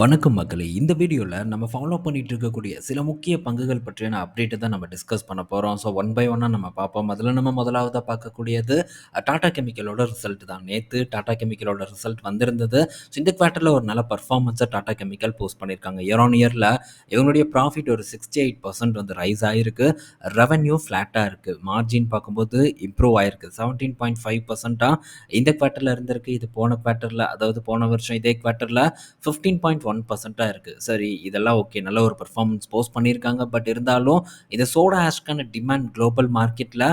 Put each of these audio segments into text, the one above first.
வணக்கம் மக்களே. இந்த வீடியோவில் நம்ம ஃபாலோ பண்ணிகிட்டு இருக்கக்கூடிய சில முக்கிய பங்குகள் பற்றியான அப்டேட்டை தான் நம்ம டிஸ்கஸ் பண்ண போகிறோம் ஸோ ஒன் பை ஒன்னாக நம்ம பார்ப்போம். அதில் நம்ம முதலாவதாக பார்க்கக்கூடியது டாடா கெமிக்கலோட ரிசல்ட் தான். நேற்று டாடா கெமிக்கலோட ரிசல்ட் வந்திருந்தது. ஸோ இந்த குவார்ட்டரில் ஒரு நல்ல பர்ஃபார்மன்ஸை டாடா கெமிக்கல் போஸ்ட் பண்ணியிருக்காங்க இயர் ஆன் இயரில் இவங்களுடைய ப்ராஃபிட் ஒரு சிக்ஸ்டி எயிட் பர்சன்ட் வந்து ரைஸ் ஆகிருக்கு ரெவன்யூ ஃப்ளாட்டாக இருக்குது மார்ஜின் பார்க்கும்போது இம்ப்ரூவ் ஆகிருக்கு செவன்டீன் பாயிண்ட் ஃபைவ் பர்சன்ட்டாக இந்த குவார்ட்டரில் இருந்திருக்கு. இது போன குவார்ட்டரில் அதாவது போன வருஷம் இதே குவார்ட்டரில் ஃபிஃப்டீன் பாயிண்ட் ஒன் பர்சண்ட்டாக இருக்குது சரி இதெல்லாம் ஓகே நல்ல ஒரு பர்ஃபார்மன்ஸ் போஸ்ட் பண்ணியிருக்காங்க. பட் இருந்தாலும் இந்த சோடா ஆஷ்க்கான டிமாண்ட் குளோபல் மார்க்கெட்டில்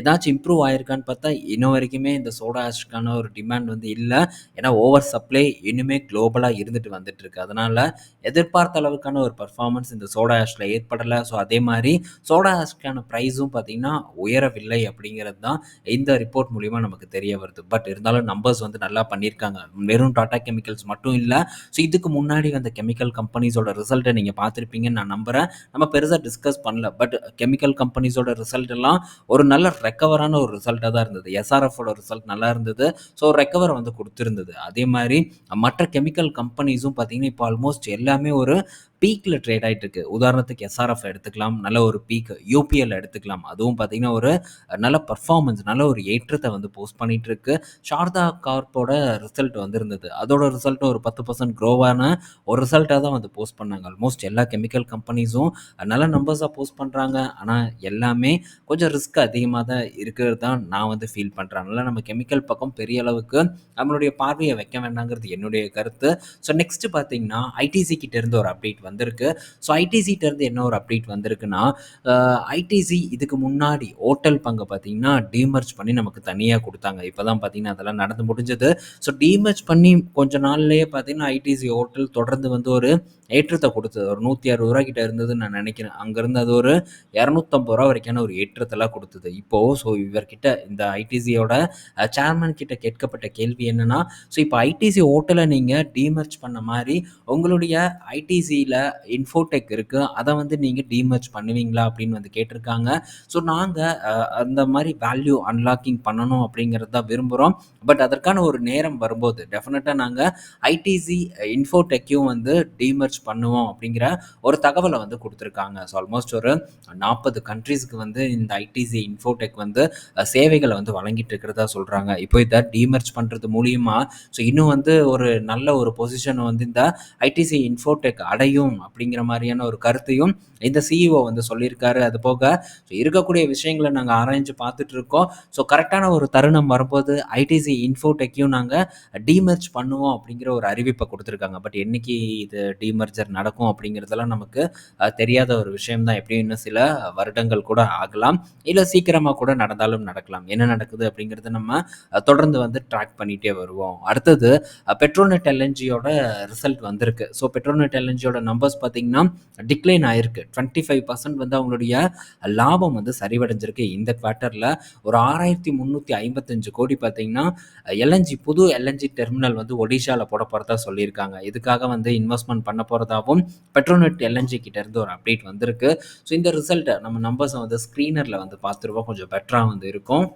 ஏதாச்சும் இம்ப்ரூவ் ஆயிருக்கான்னு பார்த்தா இன்ன வரைக்குமே இந்த சோடா ஆஷ்க்கான ஒரு டிமாண்ட் வந்து இல்லை. ஏன்னா ஓவர் சப்ளை இன்னுமே குளோபலாக இருந்துட்டு வந்துட்டு இருக்கு. அதனால் எதிர்பார்த்த அளவுக்கான ஒரு பர்ஃபார்மன்ஸ் இந்த சோடா ஆஷில் ஏற்படலை. ஸோ அதே மாதிரி சோடா ஆஷ்க்கான ப்ரைஸும் பார்த்திங்கன்னா உயரவில்லை அப்படிங்கிறது தான் இந்த ரிப்போர்ட் மூலிமா நமக்கு தெரிய வருது. பட் இருந்தாலும் நம்பர்ஸ் வந்து நல்லா பண்ணியிருக்காங்க. வெறும் டாடா கெமிக்கல்ஸ் மட்டும் இல்லை. ஸோ இதுக்கு முன்னாடி முன்னாடி வந்த கெமிக்கல் கம்பெனிஸோட ரிசல்ட்டை நீங்கள் பார்த்துருப்பீங்கன்னு நான் நம்புகிறேன் நம்ம பெருசாக டிஸ்கஸ் பண்ணல. பட் கெமிக்கல் கம்பெனிஸோட ரிசல்ட் எல்லாம் ஒரு நல்ல ரெக்கவரான ஒரு ரிசல்ட்டாக தான் இருந்தது. எஸ்ஆர்எஃபோட ரிசல்ட் நல்லா இருந்தது. ஸோ ரெக்கவர் வந்து கொடுத்துருந்தது. அதே மாதிரி மற்ற கெமிக்கல் கம்பெனிஸும் பார்த்தீங்கன்னா இப்போ ஆல்மோஸ்ட் எல்லாமே ஒரு பீக்கில் ட்ரேட் ஆகிட்டு இருக்கு உதாரணத்துக்கு எஸ்ஆர்எஃப் எடுத்துக்கலாம். நல்ல ஒரு பீக் யூபிஎல் எடுத்துக்கலாம். அதுவும் பார்த்தீங்கன்னா ஒரு நல்ல பர்ஃபார்மன்ஸ் நல்ல ஒரு ஏற்றத்தை வந்து போஸ்ட் பண்ணிட்டு இருக்கு சாரதா கார்ப்போட ரிசல்ட் வந்திருந்தது. அதோட ரிசல்ட்டும் ஒரு பத்து பர்சன்ட் க்ரோவான ஒரு ரிசல்ட்டாக தான் வந்து போஸ்ட் பண்ணாங்க. ஆல்மோஸ்ட் எல்லா கெமிக்கல் கம்பெனிஸும் நல்ல நம்பர்ஸாக போஸ்ட் பண்ணுறாங்க ஆனால் எல்லாமே கொஞ்சம் ரிஸ்க் அதிகமாக தான் இருக்கிறது தான் நான் வந்து ஃபீல் பண்ணுறேன் அதனால் நம்ம கெமிக்கல் பக்கம் பெரிய அளவுக்கு நம்மளுடைய பார்வையை வைக்க வேண்டாங்கிறது என்னுடைய கருத்து. ஸோ நெக்ஸ்ட்டு பார்த்தீங்கன்னா ஐடிசி கிட்டேருந்து ஒரு அப்டேட் வந்திருக்கு. ஸோ ஐடிசிட்டேருந்து என்ன ஒரு அப்டேட் வந்திருக்குன்னா ஐடிசி இதுக்கு முன்னாடி ஓட்டல் பங்கை பார்த்தீங்கன்னா டீமர்ஜ் பண்ணி நமக்கு தனியாக கொடுத்தாங்க. இப்போ தான் பார்த்தீங்கன்னா அதெல்லாம் நடந்து முடிஞ்சது. ஸோ டீமர்ஜ் பண்ணி கொஞ்ச நாள்லேயே பார்த்தீங்கன்னா ஐடிசி ஹோட்டல் தொடர்ந்து வந்து ஒரு ஏற்றத்தை கொடுத்தது. ஒரு நூற்றி அறுபது ரூபா கிட்ட இருந்ததுன்னு நான் நினைக்கிறேன். அங்கேருந்து அது ஒரு இரநூத்தம்பது ரூபா வரைக்கான ஒரு ஏற்றத்தெல்லாம் கொடுத்தது. இப்போது ஸோ இவர்கிட்ட இந்த ஐடிசியோட சேர்மன் கிட்ட கேட்கப்பட்ட கேள்வி என்னென்னா ஸோ இப்போ ஐடிசி ஹோட்டலை நீங்கள் டிமர்ச் பண்ண மாதிரி உங்களுடைய ஐடிசியில் இன்ஃபோடெக் இருக்குது அதை வந்து நீங்கள் டிமர்ச் பண்ணுவீங்களா அப்படின்னு வந்து கேட்டிருக்காங்க. ஸோ நாங்கள் அந்த மாதிரி வேல்யூ அன்லாக்கிங் பண்ணணும் அப்படிங்கிறது தான் விரும்புகிறோம் பட் அதற்கான ஒரு நேரம் வரும்போது டெஃபினட்டாக நாங்கள் ஐடிசி இன்ஃபோடெக்கையும் வந்து பண்ணுவோம் அப்படிங்கிற ஒரு தகவலை வந்து கொடுத்துருக்காங்க. ஸோ ஆல்மோஸ்ட் ஒரு நாற்பது கண்ட்ரீஸ்க்கு வந்து இந்த ஐடிசி இன்ஃபோடெக் வந்து சேவைகளை வந்து வழங்கிட்டு இருக்கிறதா சொல்கிறாங்க இப்போ இதை டிமர்ச் பண்ணுறது மூலியமாக ஸோ இன்னும் வந்து ஒரு நல்ல ஒரு பொசிஷன் வந்து இந்த ஐடிசி இன்ஃபோடெக் அடையும் அப்படிங்கிற மாதிரியான ஒரு கருத்தையும் இந்த சிஇஓ வந்து சொல்லியிருக்காரு. அது போக ஸோ இருக்கக்கூடிய விஷயங்களை நாங்கள் ஆராய்ஞ்சு பார்த்துட்டு இருக்கோம். ஸோ கரெக்டான ஒரு தருணம் வரும்போது ஐடிசி இன்ஃபோடெக்கையும் நாங்கள் டிமர்ச் பண்ணுவோம் அப்படிங்கிற ஒரு அறிவிப்பை கொடுத்துருக்காங்க. பட் என்னைக்கு இது டீமர்ஜர் நடக்கும் அப்படிங்கிறதெல்லாம் நமக்கு தெரியாத ஒரு விஷயம் தான் எப்படியும் இன்னும் சில வருடங்கள் கூட ஆகலாம். இல்லை சீக்கிரமாக கூட நடந்தாலும் நடக்கலாம். என்ன நடக்குது அப்படிங்கிறத நம்ம தொடர்ந்து வந்து ட்ராக் பண்ணிகிட்டே வருவோம். அடுத்தது பெட்ரோனெட் எல்என்ஜியோட ரிசல்ட் வந்திருக்கு. ஸோ பெட்ரோனெட் எல்என்ஜியோட நம்பர்ஸ் பார்த்தீங்கன்னா டிக்ளைன் ஆயிருக்கு. டுவெண்ட்டி ஃபைவ் பர்சன்ட் வந்து அவங்களுடைய லாபம் வந்து சரிவடைஞ்சிருக்கு. இந்த குவார்ட்டரில் ஒரு ஆறாயிரத்தி முந்நூற்றி ஐம்பத்தஞ்சு கோடி பார்த்தீங்கன்னா எல்என்ஜி புது எல்என்ஜி டெர்மினல் வந்து ஒடிஷாவில் போட போகிறதா சொல்லியிருக்காங்க. இதுக்காக வந்து இன்வெஸ்ட்மெண்ட் பண்ண போகிறதாவும் பெட்ரோநெட் எல்என்ஜி கிட்ட இருந்து ஒரு அப்டேட் வந்திருக்கு. ஸோ இந்த ரிசல்ட்டை நம்ம நம்பர்ஸை வந்து ஸ்க்ரீனரில் வந்து பார்த்துருவோம். கொஞ்சம் பெட்டராக வந்து இருக்கும்.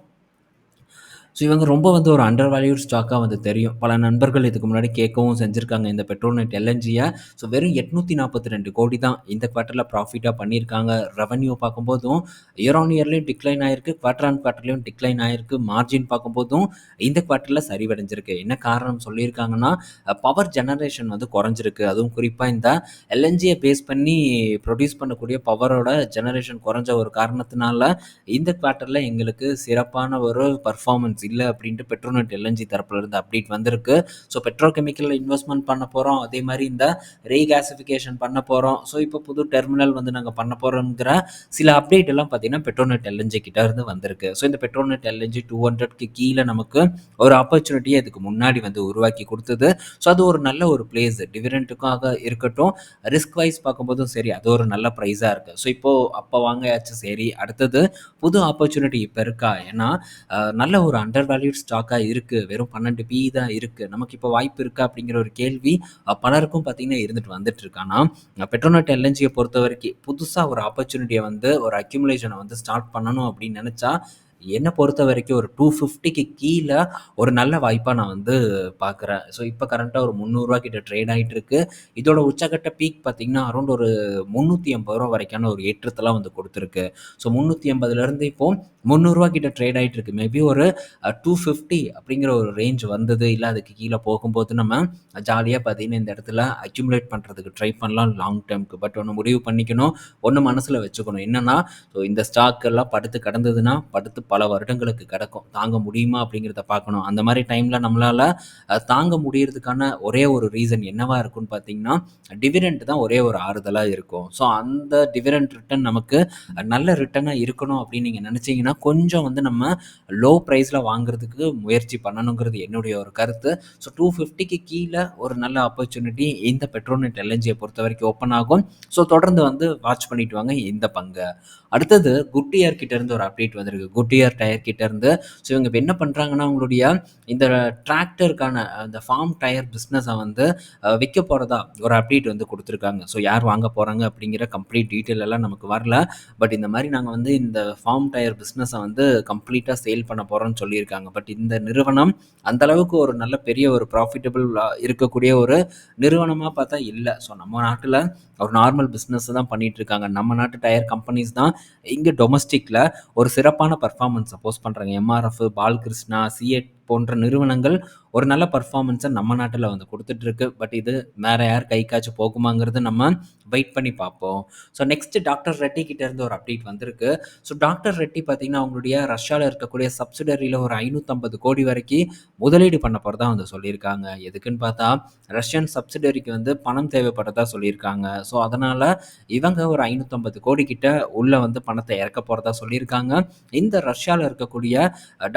ஸோ இவங்க ரொம்ப வந்து ஒரு அண்டர் வேல்யூட் ஸ்டாக்காக வந்து தெரியும். பல நண்பர்கள் இதுக்கு முன்னாடி கேட்கவும் செஞ்சுருக்காங்க. இந்த பெட்ரோல் நெட் எல்என்ஜியை ஸோ வெறும் எட்நூற்றி நாற்பத்தி ரெண்டு கோடி தான் இந்த குவார்ட்டரில் ப்ராஃபிட்டாக பண்ணியிருக்காங்க. ரெவன்யூ பார்க்கும்போதும் இயர் ஆன் இயர்லேயும் டிக்ளைன் ஆயிருக்கு. குவார்ட்டர் ஆன் குவார்ட்டர்லையும் டிக்ளைன் ஆயிருக்கு. மார்ஜின் பார்க்கும்போதும் இந்த குவார்ட்டரில் சரிவடைஞ்சிருக்கு. என்ன காரணம் சொல்லியிருக்காங்கன்னா பவர் ஜெனரேஷன் வந்து குறைஞ்சிருக்கு. அதுவும் குறிப்பாக இந்த எல்என்ஜியை பேஸ் பண்ணி ப்ரொடியூஸ் பண்ணக்கூடிய பவரோட ஜெனரேஷன் குறைஞ்ச ஒரு காரணத்தினால இந்த குவார்ட்டரில் எங்களுக்கு சிறப்பான ஒரு பர்ஃபார்மன்ஸ் இல்லை அப்படின்ட்டு பெட்ரோநெட் எல்என்ஜி தரப்புலேருந்து அப்டேட் வந்திருக்கு. ஸோ பெட்ரோ கெமிக்கலில் இன்வெஸ்ட்மெண்ட் பண்ண போகிறோம் அதே மாதிரி இந்த ரீகேசிஃபிகேஷன் பண்ண போகிறோம் ஸோ இப்போ புது டெர்மினல் வந்து நாங்கள் பண்ண போகிறோங்கிற சில அப்டேட் எல்லாம் பார்த்தீங்கன்னா பெட்ரோநெட் எல்என்ஜி கிட்ட இருந்து வந்திருக்கு. ஸோ இந்த பெட்ரோநெட் எல்என்ஜி டூ ஹண்ட்ரட்க்கு கீழே நமக்கு ஒரு ஆப்பர்ச்சுனிட்டியை இதுக்கு முன்னாடி வந்து உருவாக்கி கொடுத்தது. ஸோ அது ஒரு நல்ல ஒரு பிளேஸ் டிவிடெண்ட்டுக்காக இருக்கட்டும். ரிஸ்க் வைஸ் பார்க்கும்போதும் சரி அது ஒரு நல்ல ப்ரைஸாக இருக்குது ஸோ இப்போது அப்போ வாங்கியாச்சு சரி. அடுத்தது புது ஆப்பர்ச்சுனிட்டி இப்போ இருக்கா? ஏன்னா நல்ல ஒரு அண்டர் வேல்யூட் ஸ்டாக்காக இருக்குது வெறும் பன்னெண்டு பி தான் இருக்குது நமக்கு இப்போ வாய்ப்பு இருக்கா அப்படிங்கிற ஒரு கேள்வி பலருக்கும் பார்த்தீங்கன்னா இருந்துட்டு வந்துட்டு இருக்கானா பெட்ரோநெட் எல்என்ஜியை பொறுத்த வரைக்கும் புதுசாக ஒரு ஆப்பர்ச்சுனிட்டியை வந்து ஒரு அக்யூமுலேஷனை வந்து ஸ்டார்ட் பண்ணணும் அப்படின்னு நினச்சா என்னை பொறுத்த வரைக்கும் ஒரு டூ ஃபிஃப்டிக்கு கீழே ஒரு நல்ல வாய்ப்பாக நான் வந்து பார்க்குறேன் ஸோ இப்போ கரண்ட்டாக ஒரு முந்நூறுரூவா கிட்ட ட்ரேட் ஆகிட்டு இருக்கு. இதோட உச்சகட்ட பீக் பார்த்தீங்கன்னா அரௌண்ட் ஒரு முந்நூற்றி ஐம்பது ரூபா வரைக்கான ஒரு ஏற்றத்தெல்லாம் வந்து கொடுத்துருக்கு. ஸோ முந்நூற்றி ஐம்பதுலேருந்து இப்போ முந்நூறுரூவா கிட்ட ட்ரேட் ஆகிட்டு இருக்கு. மேபி ஒரு டூ ஃபிஃப்டி அப்படிங்கிற ஒரு ரேஞ்ச் வந்தது. இல்லை அதுக்கு கீழே போகும்போது நம்ம ஜாலியாக பார்த்தீங்கன்னா இந்த இடத்துல அக்யூமுலேட் பண்ணுறதுக்கு ட்ரை பண்ணலாம் லாங் டேர்முக்கு பட் ஒன்று முடிவு பண்ணிக்கணும். ஒன்று மனசில் வச்சுக்கணும். என்னென்னா ஸோ இந்த ஸ்டாக்கெல்லாம் படுத்து கடந்ததுன்னா படுத்து பல வருடங்களுக்கு கிடக்கும். தாங்க முடியுமா அப்படிங்கிறத பார்க்கணும். அந்த மாதிரி டைமில் நம்மளால் தாங்க முடியறதுக்கான ஒரே ஒரு ரீசன் என்னவா இருக்கும்னு பார்த்தீங்கன்னா டிவிடெண்ட் தான் ஒரே ஒரு ஆறுதலாக இருக்கும். ஸோ அந்த டிவிடெண்ட் ரிட்டர்ன் நமக்கு நல்ல ரிட்டர்னாக இருக்கணும் அப்படின்னு நீங்கள் நினச்சிங்கன்னா கொஞ்சம் வந்து நம்ம லோ ப்ரைஸில் வாங்குறதுக்கு முயற்சி பண்ணணுங்கிறது என்னுடைய ஒரு கருத்து. ஸோ டூ ஃபிஃப்டிக்கு கீழே ஒரு நல்ல ஆப்பர்ச்சுனிட்டி இந்த பெட்ரோனெட் எல்என்ஜியை பொறுத்த வரைக்கும் ஓப்பன் ஆகும். ஸோ தொடர்ந்து வந்து வாட்ச் பண்ணிட்டு வாங்க இந்த பங்கை. அடுத்தது குட்டியார் கிட்ட இருந்து ஒரு அப்டேட் வந்திருக்கு. குட்டியார் டயர் கிட்ட இருந்து. ஸோ இவங்க இப்போ என்ன பண்ணுறாங்கன்னா அவங்களுடைய இந்த டிராக்டருக்கான அந்த ஃபார்ம் டயர் பிஸ்னஸை வந்து விற்க போகிறதா ஒரு அப்டேட் வந்து கொடுத்துருக்காங்க. ஸோ யார் வாங்க போகிறாங்க அப்படிங்கிற கம்ப்ளீட் டீட்டெயில் எல்லாம் நமக்கு வரல. பட் இந்த மாதிரி நாங்கள் வந்து இந்த ஃபார்ம் டயர் பிஸ்னஸை வந்து கம்ப்ளீட்டாக சேல் பண்ண போகிறோம்னு சொல்லியிருக்காங்க. பட் இந்த நிறுவனம் அந்தளவுக்கு ஒரு நல்ல பெரிய ஒரு ப்ராஃபிட்டபிள் இருக்கக்கூடிய ஒரு நிறுவனமாக பார்த்தா இல்லை. ஸோ நம்ம நாட்டில் ஒரு நார்மல் பிஸ்னஸ் தான் பண்ணிகிட்ருக்காங்க நம்ம நாட்டு டயர் கம்பெனிஸ் தான் இங்கே டொமஸ்டிக்கில் ஒரு சிறப்பான பர்ஃபார்மன்ஸை போஸ்ட் பண்ணுறாங்க எம்ஆர்எஃப் பால்கிருஷ்ணா சிஎட் போன்ற நிறுவனங்கள் ஒரு நல்ல பர்ஃபார்மன்ஸை நம்ம நாட்டில் வந்து கொடுத்துட்ருக்கு பட் இது வேறு யார் கை காய்ச்சி போகுமாங்கிறது நம்ம வெயிட் பண்ணி பார்ப்போம். ஸோ நெக்ஸ்ட் டாக்டர் ரெட்டி கிட்ட இருந்து ஒரு அப்டேட் வந்திருக்கு. ஸோ டாக்டர் ரெட்டி பார்த்தீங்கன்னா அவங்களுடைய ரஷ்யாவில் இருக்கக்கூடிய சப்சிடரியில் ஒரு ஐநூற்றம்பது கோடி வரைக்கும் முதலீடு பண்ண போகிறதா வந்து சொல்லியிருக்காங்க. எதுக்குன்னு பார்த்தா ரஷ்யன் சப்சிடரிக்கு வந்து பணம் தேவைப்படுறதா சொல்லியிருக்காங்க. ஸோ அதனால் இவங்க ஒரு ஐநூற்றம்பது கோடி கிட்ட உள்ள வந்து பணத்தை இறக்க போகிறதா சொல்லியிருக்காங்க. இந்த ரஷ்யாவில் இருக்கக்கூடிய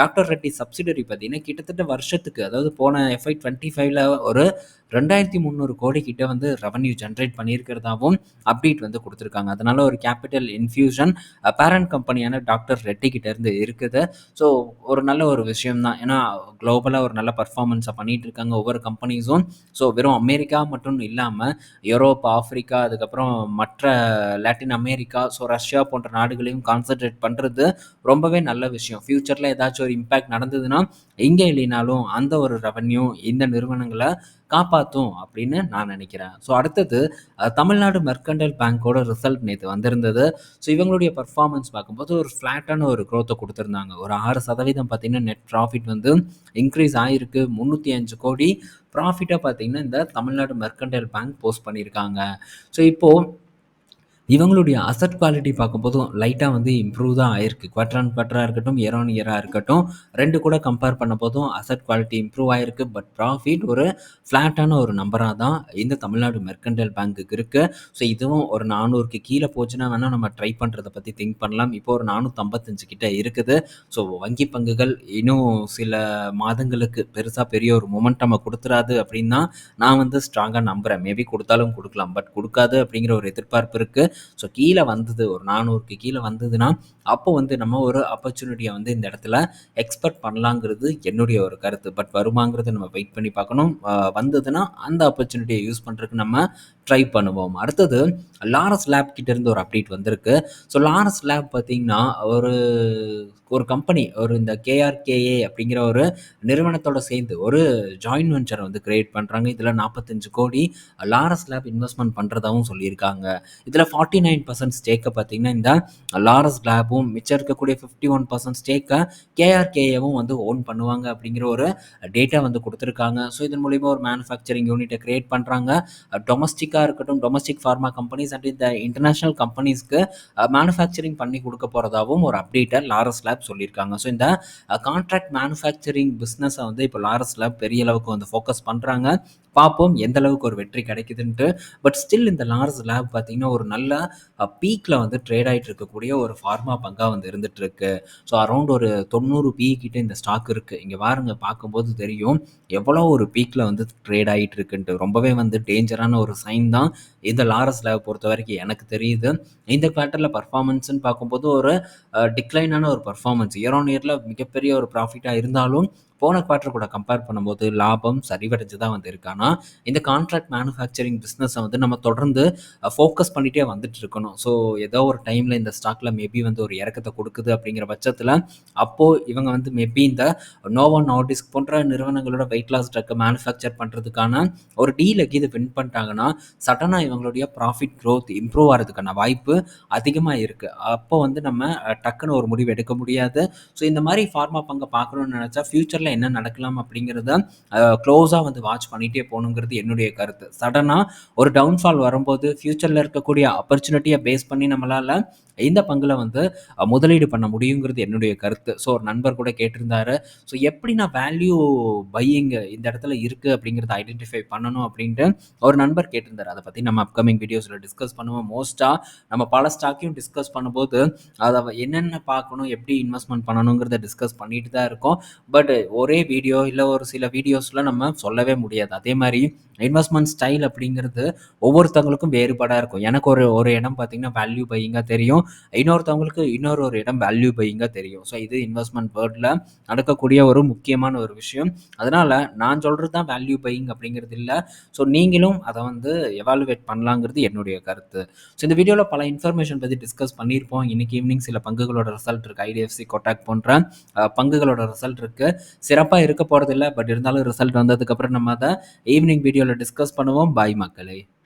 டாக்டர் ரெட்டி சப்சிடரி பார்த்தீங்கன்னா கிட்டத்தட்ட வருஷத்துக்கு அதாவது போன எஃப்ஐ டுவெண்ட்டி ஃபைவ்ல ஒரு ரெண்டாயிரத்தி முந்நூறு கோடி கிட்ட வந்து ரெவன்யூ ஜென்ரேட் பண்ணியிருக்கிறதாவும் அப்டேட் வந்து கொடுத்துருக்காங்க. அதனால ஒரு கேபிட்டல் இன்ஃபியூஷன் பேரண்ட் கம்பெனியான டாக்டர் ரெட்டி கிட்ட இருந்து இருக்குது. ஸோ ஒரு நல்ல ஒரு விஷயம் தான். ஏன்னா குளோபலாக ஒரு நல்ல பர்ஃபார்மன்ஸை பண்ணிட்டு இருக்காங்க ஒவ்வொரு கம்பெனிஸும் ஸோ வெறும் அமெரிக்கா மட்டும் இல்லாமல் யூரோப் ஆஃப்ரிக்கா அதுக்கப்புறம் மற்ற லாட்டின் அமெரிக்கா ஸோ ரஷ்யா போன்ற நாடுகளையும் கான்சென்ட்ரேட் பண்ணுறது ரொம்பவே நல்ல விஷயம். ஃப்யூச்சரில் ஏதாச்சும் ஒரு இம்பேக்ட் நடந்ததுன்னா எங்கே இல்லைனாலும் அந்த ஒரு ரெவன்யூ இந்த நிறுவனங்களை காப்பாற்றும் அப்படின்னு நான் நினைக்கிறேன். ஸோ அடுத்தது தமிழ்நாடு மெர்கண்டல் பேங்க்கோட ரிசல்ட் நேற்று வந்திருந்தது. ஸோ இவங்களுடைய பர்ஃபார்மன்ஸ் பார்க்கும்போது ஒரு ஃப்ளாட்டான ஒரு க்ரோத்தை கொடுத்துருந்தாங்க. ஒரு ஆறு சதவீதம் பார்த்திங்கன்னா நெட் ப்ராஃபிட் வந்து இன்க்ரீஸ் ஆகிருக்கு முந்நூற்றி அஞ்சு கோடி ப்ராஃபிட்டாக பார்த்திங்கன்னா இந்த தமிழ்நாடு மெர்கண்டல் பேங்க் போஸ்ட் பண்ணியிருக்காங்க. ஸோ இப்போது இவங்களுடைய அசட் குவாலிட்டி பார்க்கும்போதும் லைட்டாக வந்து இம்ப்ரூவ் தான் ஆயிருக்கு. குவார்டர் ஆன் குவார்டராக இருக்கட்டும் இயர் ஆன் இயராக இருக்கட்டும் ரெண்டு கூட கம்பேர் பண்ண போதும் அசட் குவாலிட்டி இம்ப்ரூவ் ஆயிருக்கு. பட் ப்ராஃபிட் ஒரு ஃப்ளாட்டான ஒரு நம்பராக தான் இந்த தமிழ்நாடு மெர்கண்டல் பேங்க்குக்கு இருக்குது ஸோ இதுவும் ஒரு நானூறுக்கு கீழே போச்சுன்னா வேணால் நம்ம ட்ரை பண்ணுறதை பற்றி திங்க் பண்ணலாம். இப்போ ஒரு நானூற்றம்பத்தஞ்சு கிட்ட இருக்குது. ஸோ வங்கி பங்குகள் இன்னும் சில மாதங்களுக்கு பெருசாக பெரிய ஒரு மொமெண்டமை கொடுத்துறாது அப்படின்னா நான் வந்து ஸ்ட்ராங்காக நம்புகிறேன் மேபி கொடுத்தாலும் கொடுக்கலாம். பட் கொடுக்காது அப்படிங்கிற ஒரு எதிர்பார்ப்பு இருக்குது ஸோ கீழே வந்தது ஒரு நானூறுக்கு கீழே வந்ததுன்னா அப்போ வந்து நம்ம ஒரு ஆப்பர்ச்சுனிட்டியை வந்து இந்த இடத்துல எக்ஸ்பெக்ட் பண்ணலாங்கிறது என்னுடைய ஒரு கருத்து. பட் வருமாங்கிறத நம்ம வெயிட் பண்ணி பார்க்கணும். வந்ததுன்னா அந்த ஆப்பர்ச்சுனிட்டியை யூஸ் பண்ணுறதுக்கு நம்ம ட்ரை பண்ணுவோம். அடுத்தது லாரஸ் லேப் கிட்டேருந்து ஒரு அப்டேட் வந்திருக்கு. ஸோ லாரஸ் லேப் பார்த்திங்கன்னா ஒரு ஒரு கம்பெனி ஒரு இந்த கேஆர்கேஏ அப்படிங்கிற ஒரு நிறுவனத்தோட சேர்ந்து ஒரு ஜாயின் வெஞ்சரை வந்து கிரியேட் பண்ணுறாங்க இதில் நாற்பத்தஞ்சு கோடி லாரஸ் லேப் இன்வெஸ்ட்மெண்ட் பண்ணுறதாகவும் சொல்லியிருக்காங்க. இதில் ஃபார்ட்டி ஃபார்ட்டி நைன் பர்சன்ட் ஸ்டேக்கை பார்த்தீங்கன்னா இந்த லாரஸ் லேபும் மிச்சம் இருக்கக்கூடிய ஃபிஃப்டி ஒன் பர்சன்ட் ஸ்டேக்கை கேஆர்கேஏவும் வந்து ஓன் பண்ணுவாங்க அப்படிங்கிற ஒரு டேட்டா வந்து கொடுத்துருக்காங்க. ஸோ இதன் மூலிமா ஒரு மேனுஃபேக்சரிங் யூனிட்டை க்ரியேட் பண்ணுறாங்க டொமஸ்டிக்காக இருக்கட்டும் டொமஸ்டிக் ஃபார்மா கம்பெனிஸ் அண்ட் இந்த இன்டர்நேஷ்னல் கம்பெனிஸ்க்கு மேனுஃபேக்சரிங் பண்ணி கொடுக்க போகிறதாவும் ஒரு அப்டேட்டை லாரஸ் லேப் சொல்லியிருக்காங்க. ஸோ இந்த கான்ட்ராக்ட் மேனுஃபேக்சரிங் பிஸ்னஸை வந்து இப்போ லாரஸ் லேப் பெரிய அளவுக்கு வந்து ஃபோக்கஸ் பண்ணுறாங்க பார்ப்போம் எந்த அளவுக்கு ஒரு வெற்றி கிடைக்குதுன்ட்டு. பட் ஸ்டில் இந்த லார்ஸ் லேப் பார்த்திங்கன்னா ஒரு நல்ல பீக்கில் வந்து ட்ரேட் ஆகிட்டு இருக்கக்கூடிய ஒரு ஃபார்மா பங்காக வந்து இருந்துகிட்ருக்கு ஸோ அரௌண்ட் ஒரு தொண்ணூறு பீ கிட்ட இந்த ஸ்டாக் இருக்குது இங்கே பாருங்க பார்க்கும்போது தெரியும் எவ்வளோ ஒரு பீக்கில் வந்து ட்ரேட் ஆகிட்டு இருக்குன்ட்டு. ரொம்பவே வந்து டேஞ்சரான ஒரு சைன் தான் இந்த லாரஸ் லேப் பொறுத்த வரைக்கும் எனக்கு தெரியுது. இந்த குவார்ட்டரில் பர்ஃபார்மன்ஸ்னு பார்க்கும்போது ஒரு டிக்ளைனான ஒரு பர்ஃபார்மன்ஸ் இயர் ஆன் இயரில் மிகப்பெரிய ஒரு ப்ராஃபிட்டாக இருந்தாலும் போன குவார்ட்டர் கூட கம்பேர் பண்ணும்போது லாபம் சரிவடைஞ்சு தான் வந்து இந்த கான்ட்ராக்ட் மேனுஃபேக்சரிங் பிஸ்னஸை வந்து நம்ம தொடர்ந்து ஃபோக்கஸ் பண்ணிகிட்டே வந்துட்டு இருக்கணும். ஸோ, ஏதோ ஒரு டைமில் இந்த ஸ்டாக்ல மேபி வந்து ஒரு இறக்கத்தை கொடுக்குது அப்படிங்கிற பட்சத்தில் அப்போது இவங்க வந்து மேபி இந்த நோவோ நார்டிஸ்க் போன்ற நிறுவனங்களோட வெயிட் லாஸ் ட்ரக்க மேனுஃபேக்சர் பண்ணுறதுக்கான ஒரு டீல இது வின் பண்ணிட்டாங்கன்னா, சடனாக இவங்களுடைய ப்ராஃபிட் க்ரோத் இம்ப்ரூவ் ஆகிறதுக்கான வாய்ப்பு அதிகமாக இருக்குது அப்போ வந்து நம்ம டக்குன்னு ஒரு முடிவு எடுக்க முடியாது. ஸோ, இந்த மாதிரி ஃபார்மா பங்கை பார்க்கணும்னு நினச்சா ஃப்யூச்சரில் என்ன நடக்கலாம் அப்படிங்கிறத க்ளோஸாக க்ளோஸா வந்து வாட்ச் பண்ணிகிட்டே போகணுங்கிறது என்னுடைய கருத்து. சடனா ஒரு டவுன்ஃபால் வரும்போது, ஃப்யூச்சரில் இருக்கக்கூடிய ஆப்பர்ச்சுனிட்டியை பேஸ் பண்ணி நம்மளால இந்த பங்குல வந்து முதலீடு பண்ண முடியுங்கிறது என்னுடைய கருத்து. ஸோ, ஒரு நண்பர் கூட கேட்டிருந்தாரு. ஸோ, எப்படி நான் வேல்யூ பையிங் இந்த இடத்துல இருக்குது அப்படிங்கிறத ஐடென்டிஃபை பண்ணணும் அப்படின்ட்டு ஒரு நண்பர் கேட்டிருந்தார் அதை பற்றி நம்ம அப்கமிங் வீடியோஸில் டிஸ்கஸ் பண்ணுவோம். மோஸ்ட்டாக நம்ம பல ஸ்டாக்கையும் டிஸ்கஸ் பண்ணும்போது, அதை என்னென்ன பார்க்கணும், எப்படி இன்வெஸ்ட்மெண்ட் பண்ணணுங்கிறத டிஸ்கஸ் பண்ணிட்டு தான் இருக்கும் பட் ஒரே வீடியோ இல்லை ஒரு சில வீடியோஸ்ல நம்ம சொல்லவே முடியாது. அதே மாதிரி இன்வெஸ்ட்மெண்ட் ஸ்டைல் அப்படிங்கிறது ஒவ்வொருத்தவங்களுக்கும் வேறுபாடாக இருக்கும். எனக்கு ஒரு ஒரு இடம் பார்த்தீங்கன்னா, வேல்யூ பையிங்காக தெரியும். இன்னொருத்தவங்களுக்கு இன்னொரு ஒரு இடம் வேல்யூ பையிங்காக தெரியும். ஸோ, இது இன்வெஸ்ட்மெண்ட் வேர்ல்ட்ல நடக்கக்கூடிய ஒரு முக்கியமான ஒரு விஷயம். அதனால் நான் சொல்கிறது தான் வேல்யூ பையிங் அப்படிங்கிறது இல்லை ஸோ, நீங்களும் அதை வந்து எவாலுவேட் பண்ணலாங்கிறது என்னுடைய கருத்து. ஸோ, இந்த வீடியோவில் பல இன்ஃபர்மேஷன் பற்றி டிஸ்கஸ் பண்ணியிருப்போம். இன்னைக்கு ஈவினிங் சில பங்குகளோட ரிசல்ட் இருக்குது ஐடிஎஃப்சி, கொட்டாக் போன்ற பங்குகளோட ரிசல்ட் இருக்குது சிறப்பாக இருக்க போகிறதில்ல பட் இருந்தாலும் ரிசல்ட் வந்ததுக்கப்புறம் நம்ம தான் ஈவினிங் வீடியோவில் டிஸ்கஸ் பண்ணுவோம். பாய் மக்களே!